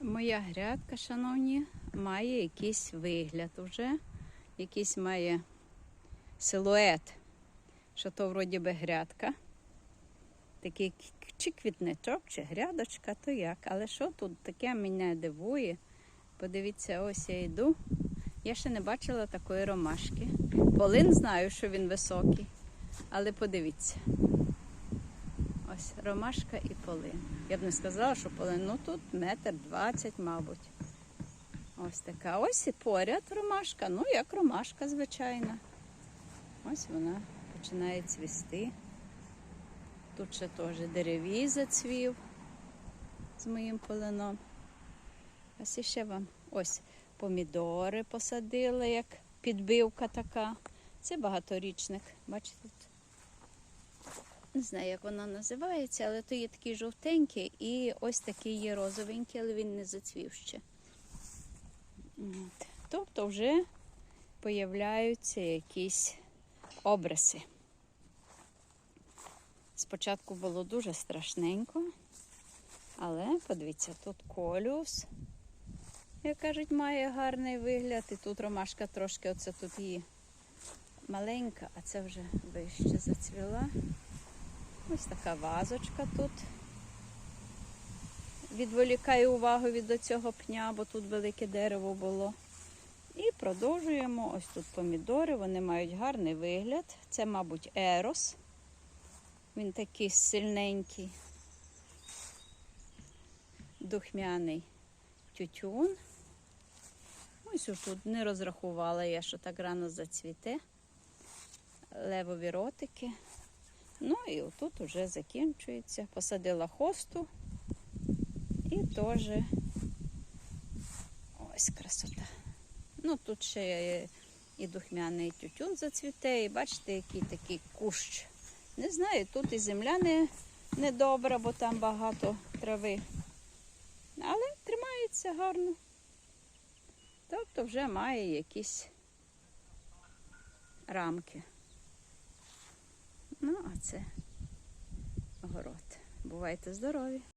Моя грядка, шановні, має якийсь вигляд уже, якийсь має силует, що то вроді би грядка. Такий чи квітничок, чи грядочка, то як. Але що тут таке мене дивує? Подивіться, ось я йду. Я ще не бачила такої ромашки. Полин знаю, що він високий, але подивіться. Ось ромашка і полин. Я б не сказала, що полин, ну тут метр двадцять, мабуть. Ось така. Ось і поряд ромашка. Ну, як ромашка, звичайна. Ось вона починає цвісти. Тут ще теж деревій зацвів з моїм полином. Ось іще вам ось помідори посадила, як підбивка така. Це багаторічник. Бачите? Не знаю, як вона називається, але то є такий жовтенький і ось такий є розовенький, але він не зацвів ще. Тобто вже появляються якісь обриси. Спочатку було дуже страшненько, але подивіться, тут колюс, як кажуть, має гарний вигляд. І тут ромашка трошки, оце тут її маленька, а це вже вище зацвіла. Ось така вазочка тут. Відволікає увагу від цього пня, бо тут велике дерево було. І продовжуємо. Ось тут помідори, вони мають гарний вигляд. Це, мабуть, ерос. Він такий сильненький, духмяний тютюн. Ось тут не розрахувала я, що так рано зацвіте. Левові ротики. Ну і отут вже закінчується. Посадила хосту і теж ось красота. Ну тут ще і духмяний тютюн зацвіте, і бачите, який такий кущ. Не знаю, тут і земля не, не добра, бо там багато трави. Але тримається гарно. Тобто вже має якісь рамки. Це город. Бувайте здорові!